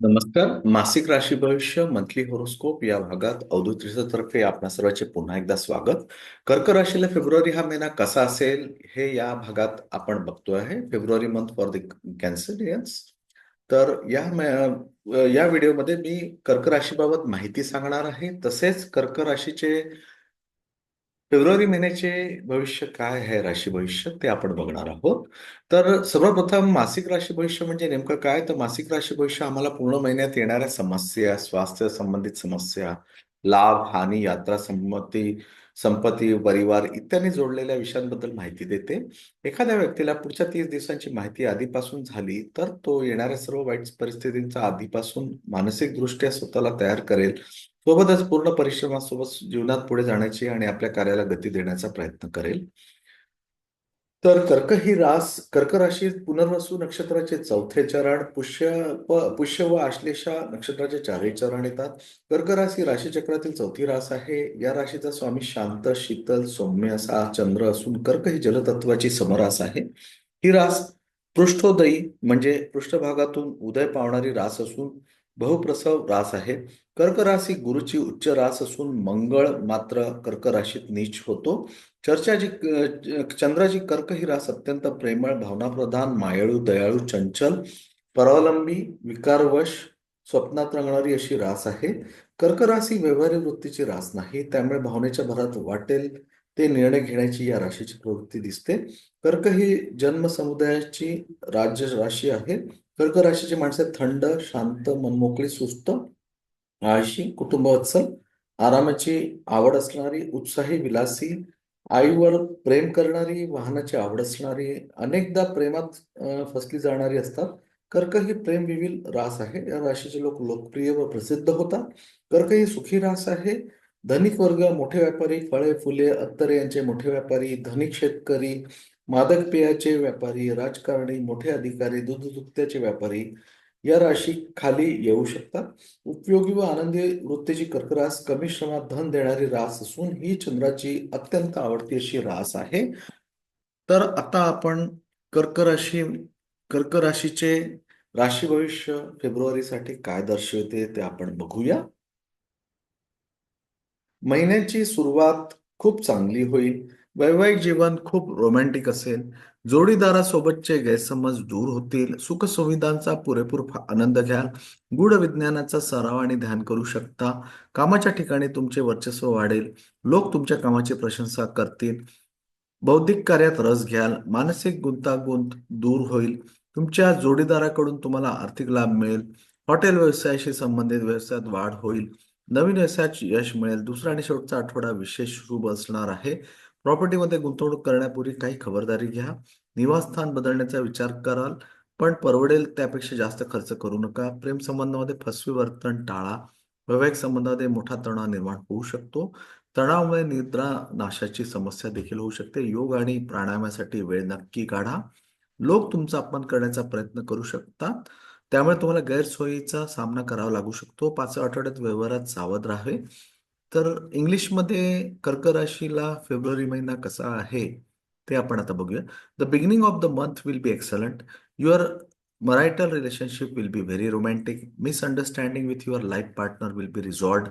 नमस्कार. मासिक राशी भविष्य मंथली होरोस्कोप या भागात अवधूत तर्फे आपणा सर्वांचे पुन्हा एकदा स्वागत. कर्क राशीला फेब्रुवारी हा महिना कसा असेल हे या भागात आपण बघतो आहे. February month for the Cancerians तर या या व्हिडिओमध्ये मी कर्क राशीबाबत माहिती सांगणार आहे. तसेच कर्क राशीचे फेब्रुवारी महिन्याचे भविष्य काय आहे? राशी भविष्य ते आपण बघणार आहोत. तर सर्वप्रथम मासिक राशी भविष्य म्हणजे नेमकं काय? तर मासिक राशी भविष्य आम्हाला पूर्ण महिन्यात येणाऱ्या समस्या स्वास्थ्य संबंधित समस्या लाभ हानी यात्रा संबंधी संपत्ती परिवार इत्यादी जोडलेल्या विषयांबद्दल माहिती देते. एखाद्या व्यक्तीला पुढच्या तीस दिवसांची माहिती आधीपासून झाली तर तो येणाऱ्या सर्व वाईट परिस्थितींचा आधीपासून मानसिक दृष्ट्या स्वतःला तयार करेल. सोबतच पूर्ण परिश्रमासोबत जीवनात पुढे जाण्याची आणि आपल्या कार्याला गती देण्याचा प्रयत्न करेल. तर कर्क ही रास कर्क राशी पुनर्वसू नक्षत्राचे चौथे चरण पुष्य पुष्य व आश्लेषा नक्षत्राचे चारही चरण येतात. कर्क राशी राशीचक्रातील चौथी रास आहे. या राशीचा स्वामी शांत शीतल सौम्य असा चंद्र असून कर्क ही जलतत्वाची समरास आहे. ही रास पृष्ठोदयी म्हणजे पृष्ठभागातून उदय पावणारी रास असून बहुप्रसव रास आहे. कर्क राशी गुरुची उच्च रास असून मंगळ मात्र कर्क राशीत नीच होतो. चर्चाजी चंद्राजी चंद्राची कर्क ही रास अत्यंत प्रेमळ भावनाप्रधान मायाळू दयाळू चंचल परावलंबी विकारवश स्वप्नात रंगणारी अशी रास आहे. कर्क राशी व्यवहारी वृत्तीची रास नाही त्यामुळे भावनेच्या भरात वाटेल ते निर्णय घेण्याची या राशीची प्रवृत्ती दिसते. कर्क ही जन्म समुदायाची राज्य राशी आहे. कर्क राशीची माणसे थंड शांत मनमोकळी सुस्त आळशी कुटुंबवत्सल आरामाची आवड असणारी उत्साही विलासी आईवर प्रेम करणारी वाहनाची आवड असणारी अनेकदा प्रेमात फसली जाणारी असतात. कर्क ही प्रेमविविल रास आहे. या राशीचे लोक लोकप्रिय व प्रसिद्ध होतात. कर्क ही सुखी रास आहे. धनिक वर्ग मोठे व्यापारी फळे फुले अत्तरे यांचे मोठे व्यापारी धनिक शेतकरी मादक पेयाचे व्यापारी राजकारणी मोठे अधिकारी दूध दुभत्याचे व्यापारी या राशी खाली येऊ शकतात. उपयोगी व आनंदी वृत्तीची कर्करास कमी श्रमात धन देणारी रास असून ही चंद्राची अत्यंत आवडती अशी रास आहे. तर आता आपण कर्क राशी कर्क राशीचे राशी भविष्य फेब्रुवारीसाठी काय दर्शवते ते आपण बघूया. महिन्याची सुरुवात खूप चांगली होईल. वैवाहिक जीवन खूप रोमॅन्टिक असेल. जोडीदारासोबतचे गैरसमज दूर होतील. सुखसुविधांचा पुरेपूर आनंद घ्याल. गूढ विज्ञानाचा सराव आणि ध्यान करू शकता. कामाच्या ठिकाणी तुमचे वर्चस्व वाढेल. लोक तुमच्या कामाची प्रशंसा करतील. बौद्धिक कार्यात रस घ्याल. मानसिक गुंतागुंत दूर होईल. तुमच्या जोडीदाराकडून तुम्हाला आर्थिक लाभ मिळेल. हॉटेल व्यवसायाशी संबंधित व्यवसायात वाढ होईल. नवीन व्यवसायात यश मिळेल. दुसरा आणि शेवटचा आठवडा विशेष शुभ असणार आहे. प्रॉपर्टीमध्ये गुंतवणूक करण्यापूर्वी काही खबरदारी घ्या. निवासस्थान बदलण्याचा विचार कराल पण परवडेल त्यापेक्षा जास्त खर्च करू नका. प्रेम संबंधामध्ये फसवी वर्तन टाळा. वैवाहिक संबंधामध्ये मोठा तणाव निर्माण होऊ शकतो. तणावामुळे निद्रा नाशाची समस्या देखील होऊ शकते. योग आणि प्राणायामासाठी वेळ नक्की काढा. लोक तुमचा अपमान करण्याचा प्रयत्न करू शकतात. त्यामुळे तुम्हाला गैरसोयीचा सामना करावा लागू शकतो. पाच आठवड्यात व्यवहारात सावध राहावे. तर इंग्लिशमध्ये कर्क राशीला फेब्रुवारी महिना कसा आहे ते आपण आता बघूया the beginning of the month will be excellent your marital relationship will be very romantic misunderstanding with your life partner will be resolved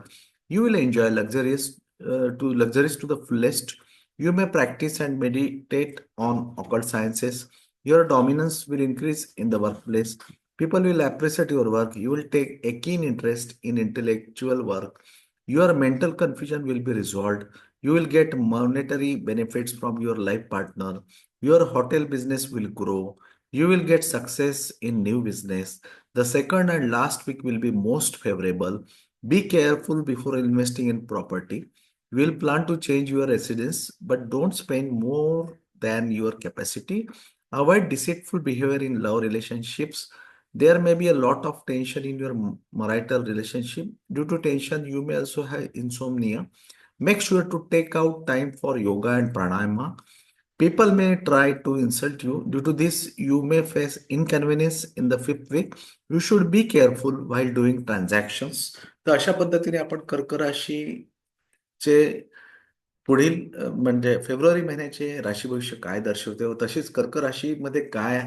you will enjoy luxurious uh, to luxuries to the fullest you may practice and meditate on occult sciences your dominance will increase in the workplace people will appreciate your work you will take a keen interest in intellectual work your mental confusion will be resolved. You will get monetary benefits from your life partner. Your hotel business will grow. You will get success in new business. The second and last week will be most favorable. Be careful before investing in property. You will plan to change your residence but don't spend more than your capacity. Avoid deceitful behavior in love relationships there may be a lot of tension in your marital relationship. Due to tension, you may also have insomnia. Make sure to take out time for yoga and pranayama. People may try to insult you. Due to this, you may face inconvenience in the fifth week. You should be careful while doing transactions. तर अशा पद्धतीने आपण कर्क राशीचे पुढील म्हणजे February महिन्याचे राशी भविष्य काय दर्शवते व तसेच कर्क राशीमध्ये काय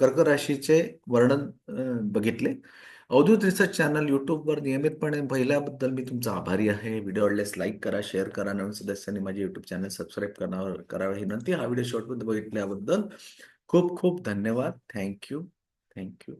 कर्क राशीचे वर्णन बघितले. अवधूत रिसर्च चॅनल युट्यूबवर नियमितपणे पाहिल्याबद्दल मी तुमचा आभारी आहे. व्हिडिओ आवडल्यास लाईक करा शेअर करा. नवीन सदस्यांनी माझे युट्यूब चॅनल सबस्क्राईब करणार करावे ही विनंती. हा व्हिडिओ शॉर्टमध्ये बघितल्याबद्दल खूप खूप धन्यवाद. Thank you thank you